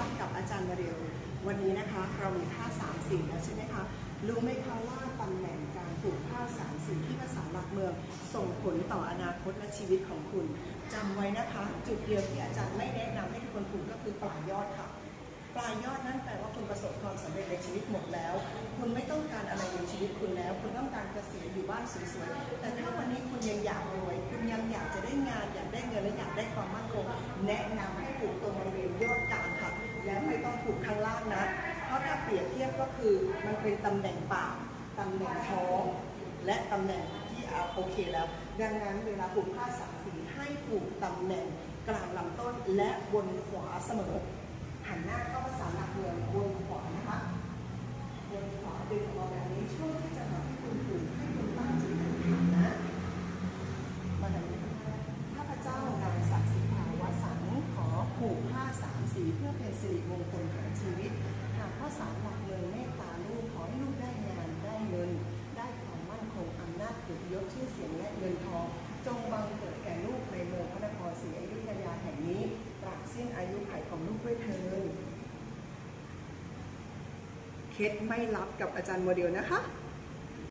ับกับอาจารย์มาเรียววันนี้นะคะเรามีผ้าสามสีแล้วใช่ไหมคะรู้ไหมคะว่าตำแหน่งการผูกผ้าสามสีที่ภาษาหลักเมือง ส่งผลต่ออนาคตและชีวิตของคุณจำไว้นะคะ จุดเดียวที่อาจารย์ไม่แนะนำให้ทุกคนผูกก็คือปลายยอดค่ะ ปลายยอดนั่นแปลว่าคุณประสบความสำเร็จในชีวิตหมดแล้ว คุณไม่ต้องการอะไรในชีวิตคุณแล้ว คุณต้องการเกษียณอยู่บ้านสวยๆแต่ถ้าวันนี้คุณยังอยากรวย คุณยังอยากจะได้งานอยากได้เงินและอยากได้ความมั่นคงแนะนำให้ปลูกตรงบริเวณยอด นะเพราะถ้าเปรียบเทียบก็คือมันเป็นตำแหน่งปากตำแหน่งท้อง และตำแหน่งที่เอาโอเคแล้ว ดังนั้นเวลาปลูกผ้าสามสีให้ปลูกตำแหน่งกลางลำต้นและบนขวาเสมอ หันหน้าเข้าภาษาหลักเมืองบนขวานะคะบนขวาดึงออกมาแบบนี้ช่วงที่จะทำให้คุณปลูกให้คุณตั้งจิตอธิษฐานนะมาแบบนี้ข้าพเจ้านายศักดิ์สิทธาวสันต์ขอผูกผ้าสามสีเพื่อเป็นสิริมงคลขอ ราบสิ้นอายุไขของลูกด้วยเธอ เคสไม่รับกับอาจารย์โมเดลนะคะ